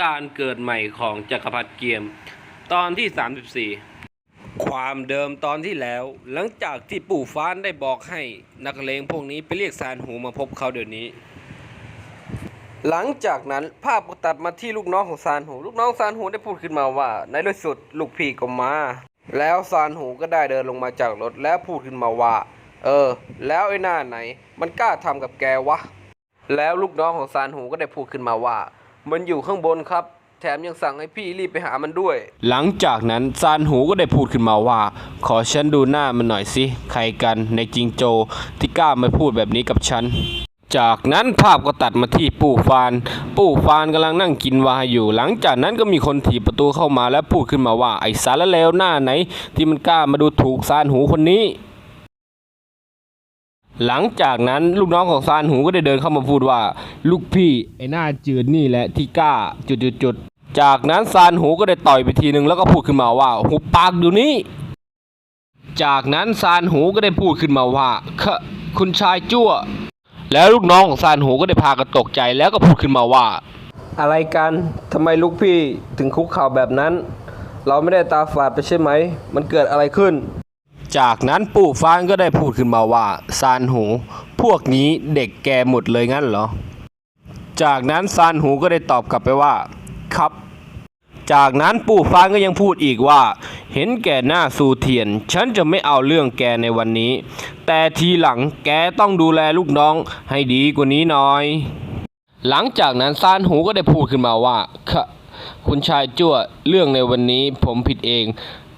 การเกิดใหม่ของจักรพรรดิเกียม ตอนที่ 34 ความเดิมตอนที่แล้ว หลังจากที่ปู่ฟ้านได้บอกให้นักเลงพวกนี้ไปเรียกซานหูมาพบเขาเดี๋ยวนี้ หลังจากนั้นภาพก็ตัดมาที่ลูกน้องของซานหู ลูกน้องซานหูได้พูดขึ้นมาว่า ในที่สุดลูกพี่ก็มา แล้วซานหูก็ได้เดินลงมาจากรถแล้วพูดขึ้นมาว่า เออ แล้วไอ้หน้าไหน มันกล้าทำกับแกวะแล้วลูกน้องของซานหูก็ได้พูดขึ้นมาว่า มันอยู่ข้างบนครับ แถมยังสั่งให้พี่รีบไปหามันด้วย หลังจากนั้นซานหูก็ได้พูดขึ้นมาว่า ขอฉันดูหน้ามันหน่อยสิ ใครกันในจิงโจที่กล้ามาพูดแบบนี้กับฉันจากนั้นภาพก็ตัดมาที่ปู่ฟาน ปู่ฟานกำลังนั่งกินวายอยู่ หลังจากนั้นก็มีคนถีบประตูเข้ามาและพูดขึ้นมาว่าไอ้สารเลวหน้าไหน ที่มันกล้ามาดูถูกซานหูคนนี้ หลังจากนั้นลูกน้องของซานหูก็ได้เดินเข้ามาพูดว่า ลูกพี่ไอ้หน้าจืดนี่แหละที่กล้าจุดจุดจุดๆจากนั้นซานหูก็ได้ต่อยไปทีนึงแล้วก็พูดขึ้นมาว่าหุบปากดี๋ยวนี้ จากนั้นซานหูก็ได้พูดขึ้นมาว่าคะคุณชายจั่ว แล้วลูกน้องของซานหูก็ได้พากันตกใจแล้วก็พูดขึ้นมาว่า อะไรกันทำไมลูกพี่ถึงคุกเข่าแบบนั้น เราไม่ได้ตาฝาดไปใช่ไหม มันเกิดอะไรขึ้น จากนั้นปู่ฟานก็ได้พูดขึ้นมาว่าซานหู พวกนี้เด็กแกหมดเลยงั้นเหรอ จากนั้นซานหูก็ได้ตอบกลับไปว่า ครับ จากนั้นปู่ฟานก็ยังพูดอีกว่า เห็นแก่หน้าสูเทียน ฉันจะไม่เอาเรื่องแกในวันนี้ แต่ทีหลังแกต้องดูแลลูกน้องให้ดีกว่านี้หน่อย หลังจากนั้นซานหูก็ได้พูดขึ้นมาว่าค่ะคุณชายจั่วเรื่องในวันนี้ผมผิดเอง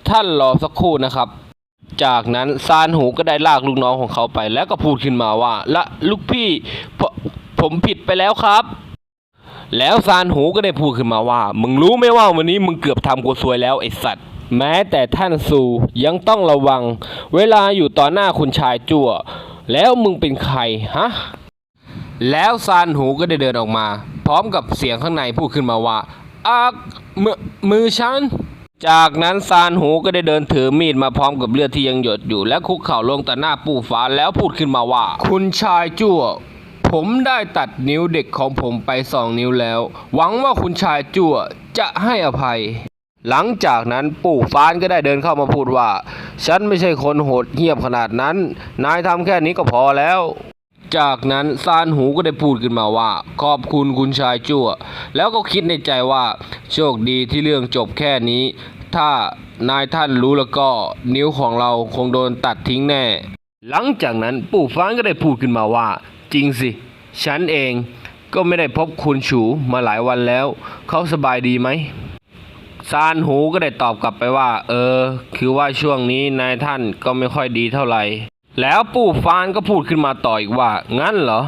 ท่านรอสักครู่นะครับ จากนั้นซานหูก็ได้ลากลูกน้องของเขาไป แล้วก็พูดขึ้นมาว่า ละลูกพี่ผมผมผิดไปแล้วครับ แล้วซานหูก็ได้พูดขึ้นมาว่า มึงรู้ไหมว่าวันนี้มึงเกือบทำกูซวยแล้วไอสัตว์แม้แต่ท่านซูยังต้องระวัง เวลาอยู่ต่อหน้าคุณชายจั่ว แล้วมึงเป็นใครฮะแล้วซานหูก็ได้เดินออกมา พร้อมกับเสียงข้างในพูดขึ้นมาว่าอักมือมือฉัน จากนั้นซานหูก็ได้เดินถือมีดมาพร้อมกับเลือดที่ยังหยดอยู่ และคุกเข่าลงต่อหน้าปู่ฟ้าแล้วพูดขึ้นมาว่า คุณชายจั่ว ผมได้ตัดนิ้วเด็กของผมไปสองนิ้วแล้ว หวังว่าคุณชายจั่วจะให้อภัย หลังจากนั้นปู่ฟ้านก็ได้เดินเข้ามาพูดว่า ฉันไม่ใช่คนโหดเหี้ยมขนาดนั้น นายทำแค่นี้ก็พอแล้ว จากนั้นซานหูก็ได้พูดขึ้นมาว่า ขอบคุณคุณชายจั่ว แล้วก็คิดในใจว่า โชคดีที่เรื่องจบแค่นี้ ถ้านายท่านรู้แล้วก็นิ้วของเราคงโดนตัดทิ้งแน่ หลังจากนั้นปู่ฟ้านก็ได้พูดขึ้นมาว่า จริงสิ ฉันเองก็ไม่ได้พบคุณฉูมาหลายวันแล้ว เขาสบายดีไหมซานหูก็ได้ตอบกลับไปว่า เออ คือว่าช่วงนี้นายท่านก็ไม่ค่อยดีเท่าไหร่ แล้วปู่ฟานก็พูดขึ้นมาต่ออีกว่า งั้นเหรอ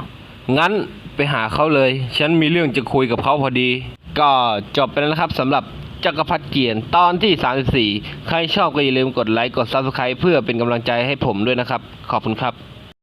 งั้นไปหาเขาเลย ฉันมีเรื่องจะคุยกับเขาพอดี ก็จบไปแล้วนะครับสำหรับจักรพรรดิเกียรติตอนที่ 34 ใครชอบก็อย่าลืมกดไลค์ กด Subscribe เพื่อเป็นกำลังใจให้ผมด้วยนะครับ ขอบคุณครับ